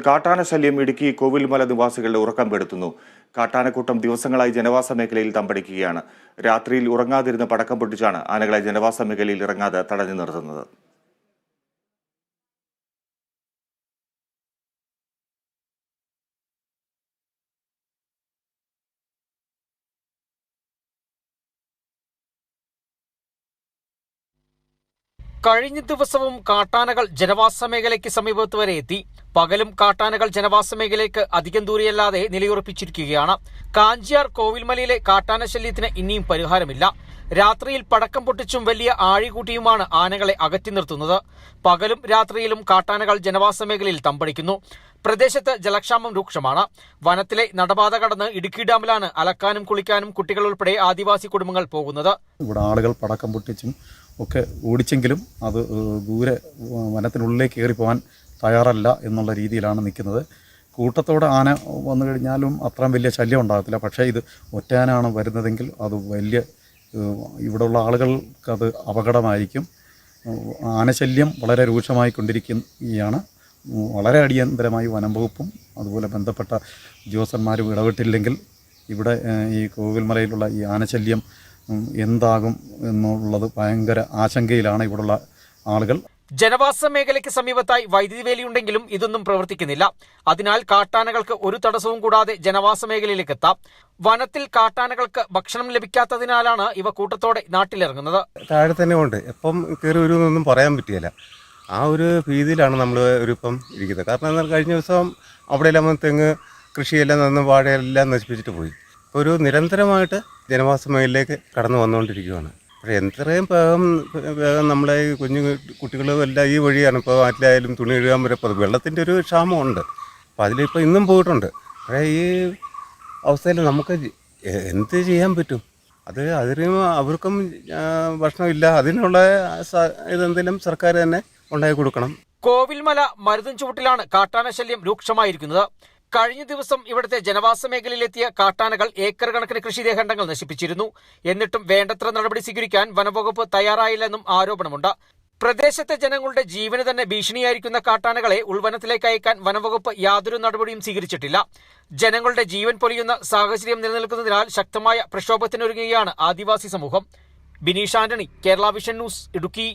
കാട്ടാന ശല്യം ഇടുക്കി കോവിൽമല നിവാസികളുടെ ഉറക്കം കെടുത്തുന്നു കാട്ടാനക്കൂട്ടം ദിവസങ്ങളായി ജനവാസ മേഖലയിൽ തമ്പടിക്കുകയാണ്. രാത്രിയിൽ ഉറങ്ങാതിരുന്ന് പടക്കം പൊട്ടിച്ചാണ് ആനകളെ ജനവാസ മേഖലയിൽ ഇറങ്ങാതെ തടഞ്ഞു നിർത്തുന്നത്. കഴിഞ്ഞ ദിവസവും കാട്ടാനകൾ ജനവാസ മേഖലയ്ക്ക് സമീപത്ത് വരെ എത്തി. പകലും കാട്ടാനകൾ ജനവാസ മേഖലയ്ക്ക് അധികം ദൂരെയല്ലാതെ നിലയുറപ്പിച്ചിരിക്കുകയാണ്. കാഞ്ചിയാർ കോവിൽമലയിലെ കാട്ടാന ശല്യത്തിന് ഇനിയും പരിഹാരമില്ല. രാത്രിയിൽ പടക്കം പൊട്ടിച്ചും വലിയ ആഴികൂട്ടിയുമാണ് ആനകളെ അകറ്റി നിർത്തുന്നത്. പകലും രാത്രിയിലും കാട്ടാനകൾ ജനവാസ മേഖലയിൽ തമ്പടിക്കുന്നു. പ്രദേശത്ത് ജലക്ഷാമം രൂക്ഷമാണ്. വനത്തിലെ നടപാത കടന്ന് ഇടുക്കി ഡാമിലാണ് അലക്കാനും കുളിക്കാനും കുട്ടികൾ ഉൾപ്പെടെ ആദിവാസി കുടുംബങ്ങൾ പോകുന്നത്. ഇവിടെ ആളുകൾ പടക്കം പൊട്ടിച്ചും ഒക്കെ ഓടിച്ചെങ്കിലും അത് ദൂരെ വനത്തിനുള്ളിലേക്ക് കയറി പോകാൻ തയ്യാറല്ല എന്നുള്ള രീതിയിലാണ് നിൽക്കുന്നത്. കൂട്ടത്തോടെ ആന വന്നു കഴിഞ്ഞാലും അത്രയും വലിയ ശല്യം ഉണ്ടാകത്തില്ല. പക്ഷേ ഇത് ഒറ്റയാനാണ് വരുന്നതെങ്കിൽ അത് വലിയ ഇവിടെയുള്ള ആളുകൾക്ക് അത് അപകടമായിരിക്കും. ആനശല്യം വളരെ രൂക്ഷമായി കൊണ്ടിരിക്കുകയാണ്. വളരെ അടിയന്തരമായി വനം വകുപ്പും അതുപോലെ ബന്ധപ്പെട്ട ഉദ്യോഗസ്ഥന്മാരും ഇടപെട്ടില്ലെങ്കിൽ ഇവിടെ ഈ കോവിൽമലയിലുള്ള ഈ ആനശല്യം എന്താകും എന്നുള്ളത് ഭയങ്കര ആശങ്കയിലാണ് ഇവിടെയുള്ള ആളുകൾ. ജനവാസ മേഖലയ്ക്ക് സമീപത്തായി വൈദ്യുതി വേലിയുണ്ടെങ്കിലും ഇതൊന്നും പ്രവർത്തിക്കുന്നില്ല. അതിനാൽ കാട്ടാനകൾക്ക് ഒരു തടസ്സവും കൂടാതെ ജനവാസ മേഖലയിലേക്ക് എത്താം വനത്തിൽ കാട്ടാനകൾക്ക് ഭക്ഷണം ലഭിക്കാത്തതിനാലാണ് ഇവ കൂട്ടത്തോടെ നാട്ടിലിറങ്ങുന്നത്. താഴെ തന്നെ ഉണ്ട്. എപ്പം കയറി വരുമെന്നൊന്നും പറയാൻ പറ്റിയല്ല. ആ ഒരു ഭീതിയിലാണ് നമ്മൾ ഒരിപ്പം ഇരിക്കുന്നത്. കാരണം എന്നാൽ കഴിഞ്ഞ ദിവസം അവിടെയെല്ലാം തെങ്ങ് കൃഷിയെല്ലാം നിന്ന് വാഴയെല്ലാം നശിപ്പിച്ചിട്ട് പോയി. ഒരു നിരന്തരമായിട്ട് ജനവാസ മേഖലയിലേക്ക് കടന്നു വന്നുകൊണ്ടിരിക്കുകയാണ്. പക്ഷേ എത്രയും വേഗം വേഗം നമ്മളെ ഈ കുഞ്ഞു കുട്ടികളും എല്ലാം ഈ വഴിയാണ്. ഇപ്പോൾ ആറ്റിലായാലും തുണി എഴുതാൻ വരെ ഇപ്പോൾ വെള്ളത്തിന്റെ ഒരു ക്ഷാമമുണ്ട്. അപ്പോൾ അതിലിപ്പോൾ ഇന്നും പോയിട്ടുണ്ട്. പക്ഷേ ഈ അവസ്ഥയിൽ നമുക്ക് എന്ത് ചെയ്യാൻ പറ്റും? അത് അതിനും അവർക്കും ഭക്ഷണം ഭക്ഷണമില്ല. അതിനുള്ള ഇതെന്തെങ്കിലും സർക്കാർ തന്നെ ഉണ്ടാക്കി കൊടുക്കണം. കോവിൽമല മരുതും ചുവട്ടിലാണ് കാട്ടാന ശല്യം രൂക്ഷമായിരിക്കുന്നത്. കഴിഞ്ഞ ദിവസം ഇവിടുത്തെ ജനവാസ മേഖലയിലെത്തിയ കാട്ടാനകൾ ഏക്കർ കണക്കിന് കൃഷിദേഹണ്ഡങ്ങൾ നശിപ്പിച്ചിരുന്നു. എന്നിട്ടും വേണ്ടത്ര നടപടി സ്വീകരിക്കാൻ വനംവകുപ്പ് തയ്യാറായില്ലെന്നും ആരോപണമുണ്ട്. പ്രദേശത്തെ ജനങ്ങളുടെ ജീവന് തന്നെ ഭീഷണിയായിരിക്കുന്ന കാട്ടാനകളെ ഉൾവനത്തിലേക്ക് അയക്കാൻ വനംവകുപ്പ് യാതൊരു നടപടിയും സ്വീകരിച്ചിട്ടില്ല. ജനങ്ങളുടെ ജീവൻ പൊലിയുന്ന സാഹചര്യം നിലനിൽക്കുന്നതിനാൽ ശക്തമായ പ്രക്ഷോഭത്തിനൊരുങ്ങുകയാണ് ആദിവാസി സമൂഹം. Bineesh Antony Kerala vision news Idukki.